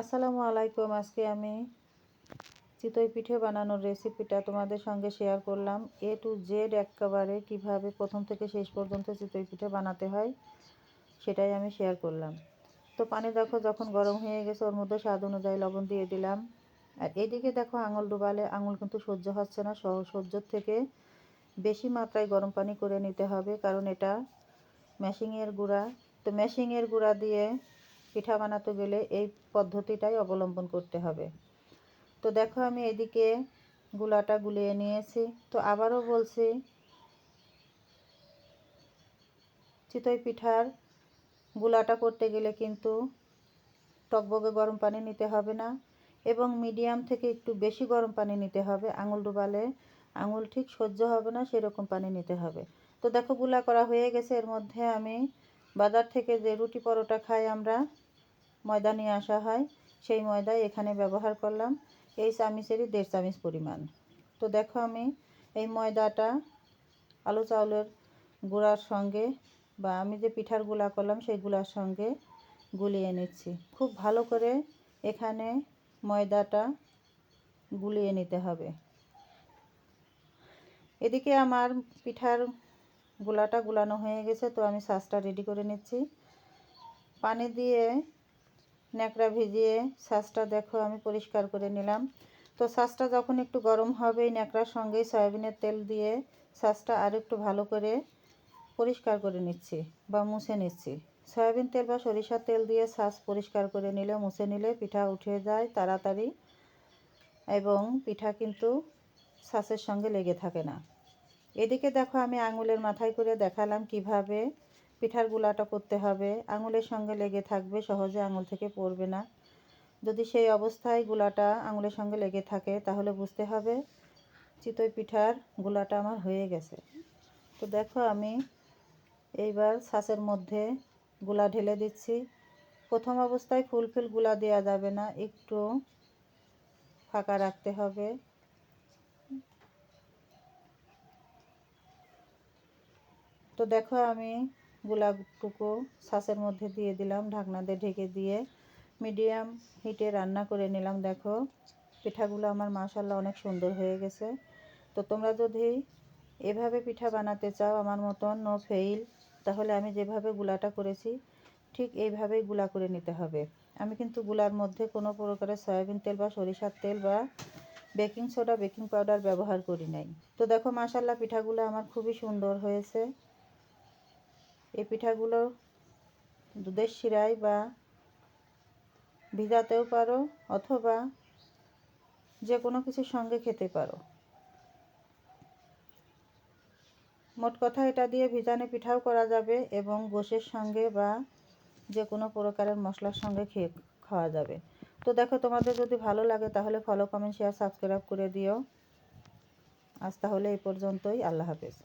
আসসালামু আলাইকুম, আজকে আমি চিতই পিঠে বানানোর রেসিপিটা তোমাদের সঙ্গে শেয়ার করলাম। এ টু জেড একেবারে কীভাবে প্রথম থেকে শেষ পর্যন্ত চিতই পিঠে বানাতে হয়, সেটাই আমি শেয়ার করলাম। তো পানি দেখো, যখন গরম হয়ে গেছে, ওর মধ্যে স্বাদ অনুযায়ী লবণ দিয়ে দিলাম। আর এদিকে দেখো, আঙুল ডুবালে আঙুল কিন্তু সহ্য হচ্ছে না সহ্যর থেকে বেশি মাত্রায় গরম পানি করে নিতে হবে, কারণ এটা ম্যাশিংয়ের গুঁড়া। তো ম্যাশিংয়ের গুঁড়া দিয়ে পিঠা বানাতে গেলে এই পদ্ধতিটাই অবলম্বন করতে হবে। তো দেখো আমি এদিকে গুলাটা গুলিয়ে নিয়েছি। তো আবারও বলছি, চিতই পিঠার গুলাটা করতে গেলে কিন্তু টকবগে গরম পানি নিতে হবে না এবং মিডিয়াম থেকে একটু বেশি গরম পানি নিতে হবে। আঙুল ডুবালে আঙুল ঠিক সহ্য হবে না, সেরকম পানি নিতে হবে। তো দেখো গুলা করা হয়ে গেছে। এর মধ্যে আমি বাজার থেকে যে রুটি পরোটা খাই আমরা, ময়দা নিয়ে আসা হয়, সেই ময়দাই এখানে ব্যবহার করলাম। এই চামিচেরই দেড় চামিচ পরিমাণ। তো দেখো আমি এই ময়দাটা আলু চাউলের গুঁড়ার সঙ্গে বা আমি যে পিঠারগুলা করলাম সেই গুলার সঙ্গে গুলিয়ে নিচ্ছি। খুব ভালো করে এখানে ময়দাটা গুলিয়ে নিতে হবে। এদিকে আমার পিঠার গোলাটা গুলানো হয়ে গেছে, তো আমি সাজটা রেডি করে নিচ্ছি। পানি দিয়ে ন্যাকড়া ভিজিয়ে সাজটা দেখো আমি পরিষ্কার করে নিলাম। তো সাজটা যখন একটু গরম হবে, ন্যাকড়ার সঙ্গেই সয়াবিনের তেল দিয়ে সাজটা আর একটু ভালো করে পরিষ্কার করে নিচ্ছি বা মুছে নিচ্ছি। সয়াবিন তেল বা সরিষার তেল দিয়ে সাজ পরিষ্কার করে নিলে, মুছে নিলে পিঠা উঠে যায় তাড়াতাড়ি এবং পিঠা কিন্তু সাসের সঙ্গে লেগে থাকে না। এদিকে দেখো আমি আঙুলের মাথায় করে দেখালাম কীভাবে পিঠার গুলাটা করতে হবে। আঙুলের সঙ্গে লেগে থাকবে, সহজে আঙুল থেকে পড়বে না। যদি সেই অবস্থায় গুলাটা আঙুলের সঙ্গে লেগে থাকে, তাহলে বুঝতে হবে চিতই পিঠার গুলাটা আমার হয়ে গেছে। তো দেখো আমি এইবার ছাঁচের মধ্যে গুলা ঢেলে দিচ্ছি। প্রথম অবস্থায় ফুল ফুলগুলা দেওয়া যাবে না, একটু ফাঁকা রাখতে হবে। তো দেখো আমি গোলাপটুকু শাঁসের মধ্যে দিয়ে দিলাম, ঢাকনা দিয়ে ঢেকে দিয়ে মিডিয়াম হিটে রান্না করে নিলাম। দেখো পিঠাগুলো আমার মাশাল্লাহ অনেক সুন্দর হয়ে গেছে। তো তোমরা যদি এভাবে পিঠা বানাতে চাও আমার মতন নো ফেইল তাহলে আমি যেভাবে গুলাটা করেছি, ঠিক এইভাবেই গুলা করে নিতে হবে। আমি কিন্তু গুলার মধ্যে কোনো প্রকারের সয়াবিন তেল বা সরিষার তেল বা বেকিং সোডা বেকিং পাউডার ব্যবহার করি নাই। তো দেখো মাশাল্লাহ পিঠাগুলো আমার খুবই সুন্দর হয়েছে। এই পিঠাগুলো দুধের শিরায় বা ভিজাতেও পারো অথবা যে কোনো কিছুর সঙ্গে খেতে পারো। মোট কথা এটা দিয়ে ভিজানে পিঠাও করা যাবে এবং গোশের সঙ্গে বা যে কোনো প্রকারের মশলার সঙ্গে খেয়ে খাওয়া যাবে। তো দেখো, তোমাদের যদি ভালো লাগে তাহলে ফলো কমেন্ট শেয়ার সাবস্ক্রাইব করে দিও। আজ তাহলে এই পর্যন্তই। আল্লাহ হাফেজ।